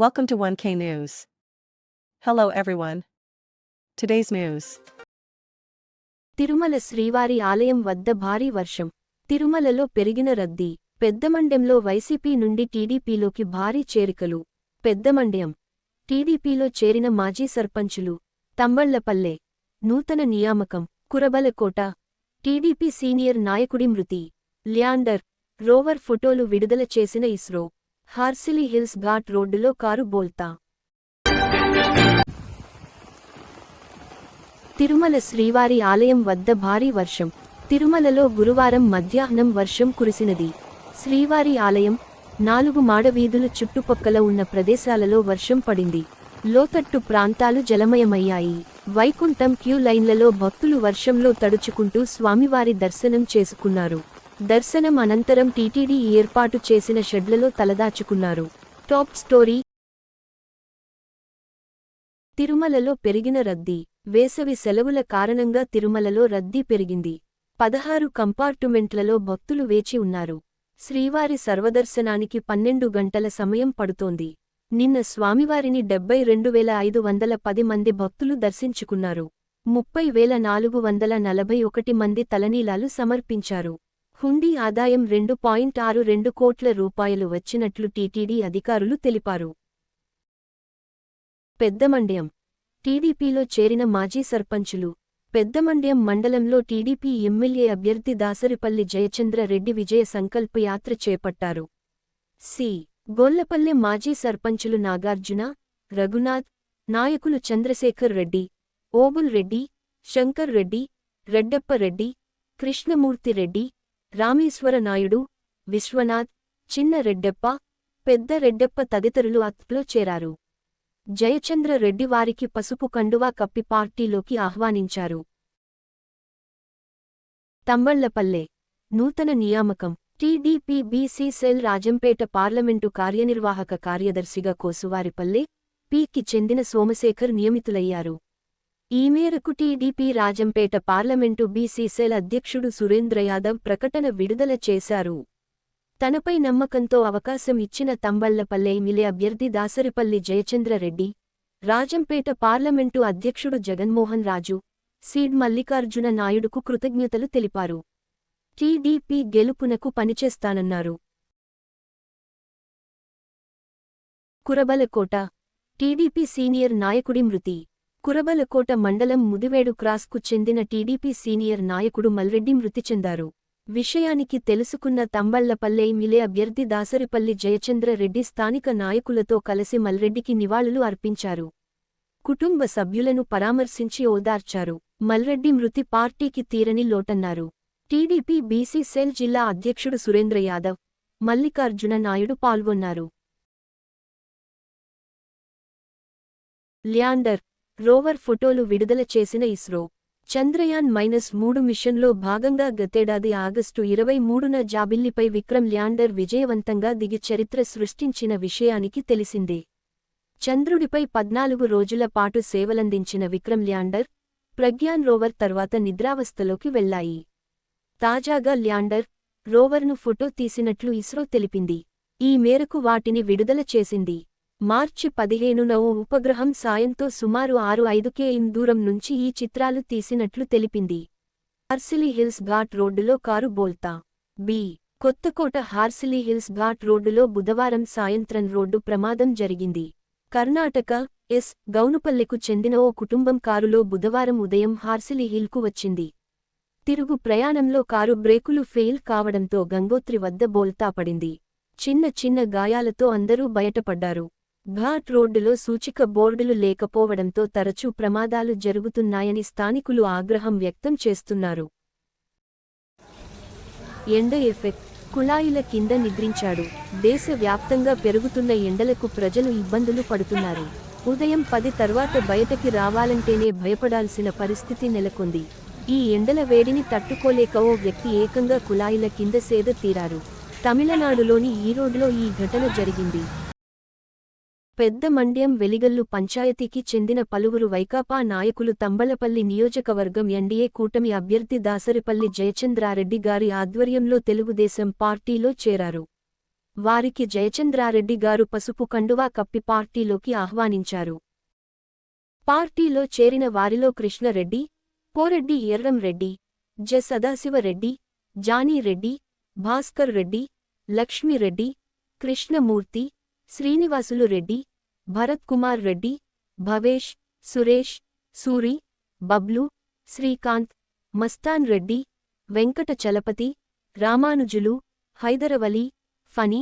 Welcome to 1K News. Hello everyone. Today's news. Tirumala శ్రీవారి ఆలయం వద్ద భారీ వర్షం. తిరుమలలో పెరిగిన రద్దీ. పెద్దమండ్యంలో వైసీపీ నుండి టీడీపీలోకి భారీ చేరికలు. పెద్దమండ్యం. టీడీపీలో చేరిన మాజీ సర్పంచులు. తంబళ్ళపల్లె నూతన నియామకం. కురబలకోట. టీడీపీ సీనియర్ నాయకుడి మృతి. ల్యాండర్. రోవర్ ఫోటోలు విడుదల చేసిన ఇస్రో. హార్సిలీ హిల్స్ ఘాట్ రోడ్డులో కారు బోల్తా. తిరుమల శ్రీవారి ఆలయం వద్ద భారీ వర్షం. తిరుమలలో గురువారం మధ్యాహ్నం వర్షం కురిసినది. శ్రీవారి ఆలయం నాలుగు మాడవీధుల చుట్టుపక్కల ఉన్న ప్రదేశాలలో వర్షం పడింది. లోతట్టు ప్రాంతాలు జలమయమయ్యాయి. వైకుంఠం క్యూ లైన్లలో భక్తులు వర్షంలో తడుచుకుంటూ స్వామివారి దర్శనం చేసుకున్నారు. దర్శనం అనంతరం టీటీడీ ఏర్పాటు చేసిన షెడ్లలో తలదాచుకున్నారు. టాప్ స్టోరీ తిరుమలలో పెరిగిన రద్దీ వేసవి సెలవుల కారణంగా తిరుమలలో రద్దీ పెరిగింది. పదహారు కంపార్టుమెంట్లలో భక్తులు వేచి ఉన్నారు. శ్రీవారి సర్వదర్శనానికి పన్నెండు గంటల సమయం పడుతోంది. నిన్న స్వామివారిని డెబ్బై రెండు వేల ఐదు వందల పది మంది భక్తులు దర్శించుకున్నారు. ముప్పై వేల నాలుగు వందల నలభై ఒకటి మంది తలనీలాలు సమర్పించారు. హుండీ ఆదాయం రెండు పాయింట్ ఆరు రెండు కోట్ల రూపాయలు వచ్చినట్లు టీటీడీ అధికారులు తెలిపారు. పెద్దమండ్యం. టీడీపీలో చేరిన మాజీ సర్పంచులు. పెద్దమండ్యం మండలంలో టీడీపీ ఎమ్మెల్యే అభ్యర్థి దాసరిపల్లి జయచంద్ర రెడ్డి విజయ సంకల్ప యాత్ర చేపట్టారు. సి. గొల్లపల్లె మాజీ సర్పంచులు నాగార్జున రఘునాథ్ నాయకులు చంద్రశేఖర్ రెడ్డి ఓబుల్ రెడ్డి శంకర్ రెడ్డి రెడ్డప్ప రెడ్డి కృష్ణమూర్తి రెడ్డి రామేశ్వరనాయుడు విశ్వనాథ్ చిన్న రెడ్డెప్ప పెద్ద రెడ్డెప్ప తదితరులు అత్లో చేరారు. జయచంద్ర రెడ్డి వారికి పసుపు కండువా కప్పి పార్టీలోకి ఆహ్వానించారు. తంబళ్ళపల్లె నూతన నియామకం TDP BC cell Rajampet parliament కార్యనిర్వాహక కార్యదర్శిగా కోసువారిపల్లె పీకి చెందిన సోమశేఖర్ నియమితులయ్యారు. ఈ మేరకు టీడీపీ రాజంపేట పార్లమెంటు బీసీసెల్ అధ్యక్షుడు సురేంద్ర యాదవ్ ప్రకటన విడుదల చేశారు. తనపై నమ్మకంతో అవకాశం ఇచ్చిన తంబళ్ళపల్లె ఎమ్మెల్యే అభ్యర్థి దాసరిపల్లి జయచంద్ర రెడ్డి రాజంపేట పార్లమెంటు అధ్యక్షుడు జగన్మోహన్ రాజు సీడ్ మల్లికార్జున నాయుడుకు కృతజ్ఞతలు తెలిపారు. టీడీపీ గెలుపునకు పనిచేస్తానన్నారు. కురబలకోట టీడీపీ సీనియర్ నాయకుడి మృతి. కురబలకోట మండలం ముదివేడు క్రాస్కు చెందిన టీడీపీ సీనియర్ నాయకుడు మల్రెడ్డి మృతి చెందారు. విషయానికి తెలుసుకున్న తంబళ్ళపల్లె మిలే అభ్యర్థి దాసరిపల్లి జయచంద్ర రెడ్డి స్థానిక నాయకులతో కలిసి మల్రెడ్డికి నివాళులు అర్పించారు. కుటుంబ సభ్యులను పరామర్శించి ఓదార్చారు. మల్రెడ్డి మృతి పార్టీకి తీరని లోటన్నారు. టీడీపీ బీసీ సెల్ జిల్లా అధ్యక్షుడు సురేంద్ర యాదవ్ మల్లికార్జున నాయుడు పాల్గొన్నారు. ల్యాండర్ రోవర్ ఫోటోలు విడుదల చేసిన ఇస్రో. చంద్రయాన్ మైనస్ మూడు మిషన్లో భాగంగా గతేడాది ఆగస్టు ఇరవై మూడున జాబిల్లిపై విక్రమ్ ల్యాండర్ విజయవంతంగా దిగి చరిత్ర సృష్టించిన విషయానికి తెలిసిందే. చంద్రుడిపై పద్నాలుగు రోజుల పాటు సేవలందించిన విక్రమ్ ల్యాండర్ ప్రజ్ఞాన్ రోవర్ తర్వాత నిద్రావస్థలోకి వెళ్ళాయి తాజాగా ల్యాండర్ రోవర్ను ఫోటో తీసినట్లు ఇస్రో తెలిపింది. ఈ మేరకు వాటిని విడుదల చేసింది. మార్చి పదిహేనున ఓ ఉపగ్రహం సాయంతో సుమారు ఆరు ఐదు కేఎం దూరం నుంచి ఈ చిత్రాలు తీసినట్లు తెలిపింది. హార్సిలీ హిల్స్ ఘాట్ రోడ్డులో కారు బోల్తా. B. Kothakota Horsley hills ghat రోడ్డులో బుధవారం సాయంత్రం రోడ్డు ప్రమాదం జరిగింది. కర్ణాటక ఎస్. గౌనుపల్లెకు చెందిన ఓ కుటుంబం కారులో బుధవారం ఉదయం హార్సిలీ హిల్కు వచ్చింది. తిరుగు ప్రయాణంలో కారు బ్రేకులు ఫెయిల్ కావడంతో గంగోత్రి వద్ద బోల్తా పడింది. చిన్న చిన్న గాయాలతో అందరూ బయటపడ్డారు. ఘాట్ రోడ్డులో సూచిక బోర్డులు లేకపోవడంతో తరచూ ప్రమాదాలు జరుగుతున్నాయని స్థానికులు ఆగ్రహం వ్యక్తం చేస్తున్నారు. ఎండ ఎఫెక్ట్ కుళాయిల కింద నిద్రించాడు. దేశవ్యాప్తంగా పెరుగుతున్న ఎండలకు ప్రజలు ఇబ్బందులు పడుతున్నారు. ఉదయం పది తర్వాత బయటకి రావాలంటేనే భయపడాల్సిన పరిస్థితి నెలకొంది. ఈ ఎండల వేడిని తట్టుకోలేక ఓ వ్యక్తి ఏకంగా కుళాయిల కింద సేద తీరారు. తమిళనాడులోని ఈరోడ్లో ఈ ఘటన జరిగింది. పెద్ద మండ్యం వెలిగల్లు పంచాయతీకి చెందిన పలువురు వైకాపా నాయకులు తంబలపల్లి నియోజకవర్గం ఎన్డీఏ కూటమి అభ్యర్థి దాసరిపల్లి జయచంద్రారెడ్డి గారి ఆధ్వర్యంలో తెలుగుదేశం పార్టీలో చేరారు. వారికి జయచంద్రారెడ్డి గారు పసుపు కండువా కప్పి పార్టీలోకి ఆహ్వానించారు. పార్టీలో చేరిన వారిలో కృష్ణరెడ్డి పోరెడ్డి ఎర్రంరెడ్డి జె సదాశివరెడ్డి జానీరెడ్డి భాస్కర్ రెడ్డి లక్ష్మీరెడ్డి కృష్ణమూర్తి శ్రీనివాసులు రెడ్డి భరత్ కుమార్ రెడ్డి భవేష్ సురేష్ సూరి బబ్లు శ్రీకాంత్ మస్తాన్ రెడ్డి వెంకట చలపతి రామానుజులు హైదరవలి ఫణి